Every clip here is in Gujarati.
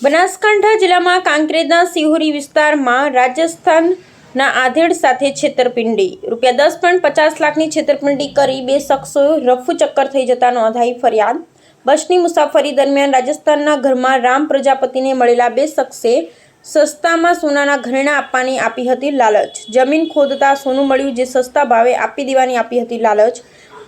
બનાસકાંઠા જિલ્લામાં કાંકરેજના સિહોરી વિસ્તારમાં રાજસ્થાનના આધેડ સાથે છેતરપિંડી. રૂપિયા દસ પોઈન્ટ પચાસ લાખની છેતરપિંડી કરી બે શખ્સો રફુ ચક્કર થઈ જતા નોંધાઈ ફરિયાદ. બસની મુસાફરી દરમિયાન રાજસ્થાનના ઘરમાં રામ પ્રજાપતિને મળેલા બે શખ્સે સસ્તામાં સોનાના ઘરેણા આપવાની આપી હતી લાલચ. જમીન ખોદતા સોનું મળ્યું જે સસ્તા ભાવે આપી દેવાની આપી હતી લાલચ.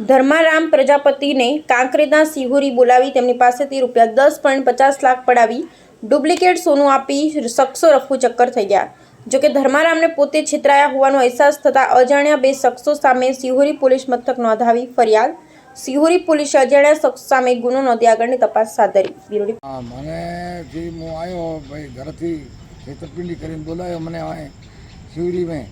ધર્મારામ પ્રજાપતિને કાંકરેજના સિહોરી બોલાવી તેમની પાસેથી રૂપિયા દસ પોઈન્ટ પચાસ લાખ પડાવી ડુપ્લિકેટ સોનું આપી શખ્સો રફુ ચક્કર થઈ ગયા. જોકે ધર્મારામને પોતે છેતરાયા હોવાનો અહેસાસ થતાં અજાણ્યા બે શખ્સો સામે સિહોરી પોલીસ મથક નોંધાવી ફરિયાદ. સિહોરી પોલીસે અજાણ્યા શખ્સ સામે ગુનો નોંધી આગળની તપાસ હાથ ધરી. Bureau report. હા મને જે હું આવ્યો ભાઈ ઘરથી છેતરપિંડી કરીને બોલાયો મને અહીં શિવરી મેં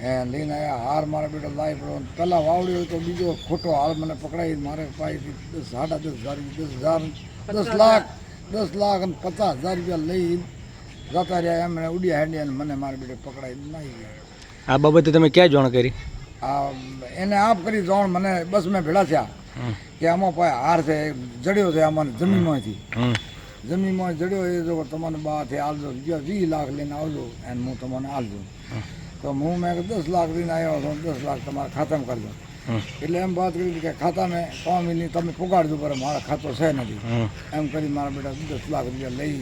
એ લઈને આવ્યા હાર મારા બેટો લાવી પડ્યો. પહેલાં વાવડ્યો તો બીજો ખોટો હાર મને પકડાવી મારે પાસેથી દસ સાડા દસ હજાર દસ હજાર દસ લાખ દસ લાખ અને પચાસ હજાર રૂપિયા લઈ જતા રહ્યા એમણે ઉડ્યા હેડ્યા અને મને મારા બેટે પકડાઈ નાખી ગયા. આ બાબતે તમે ક્યાં જાણ કરી? આ એને આપ કરી જાણ મને બસ મેં ભેળા થયા. કે આમાં પાસે હાર છે જડ્યો છે આમાં જમીનમાંથી. જમીનમાં જડ્યો એ જો તમને બાથી આલજો બીજા વીસ લાખ લઈને આવજો એને હું તમને આલજો. તો હું મેં દસ લાખ લઈને આવ્યો તો દસ લાખ તમારા ખાતામાં કરજો. એટલે એમ વાત કરી કે ખાતામાં પામી નહીં તમે પોગાડજો પર મારા ખાતો છે નથી. એમ કરી મારા બેટા દસ લાખ રૂપિયા લઈ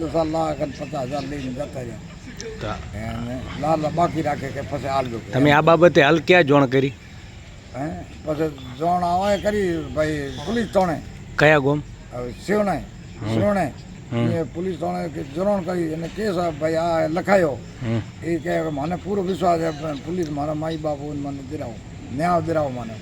દસ લાખ અને પચાસ હજાર લઈને જતા રહ્યા. લાલ બાકી રાખે કે પછી આલજો. કે તમે આ બાબતે હાલ ક્યાં જોણ કરી? હે? પછી જોણ આવે કરી ભાઈ પોલીસ તોણે કયા ગોમ? હવે શિવણાય. શિવણે એ પોલીસ થાણે જરણ કરી અને કેસ આ ભાઈ આ લખાયો. એ કહે મને પૂરો વિશ્વાસ છે પોલીસ મારા માઈ બાપુ મને દિરાવો ન્યાય દિરાવો મને.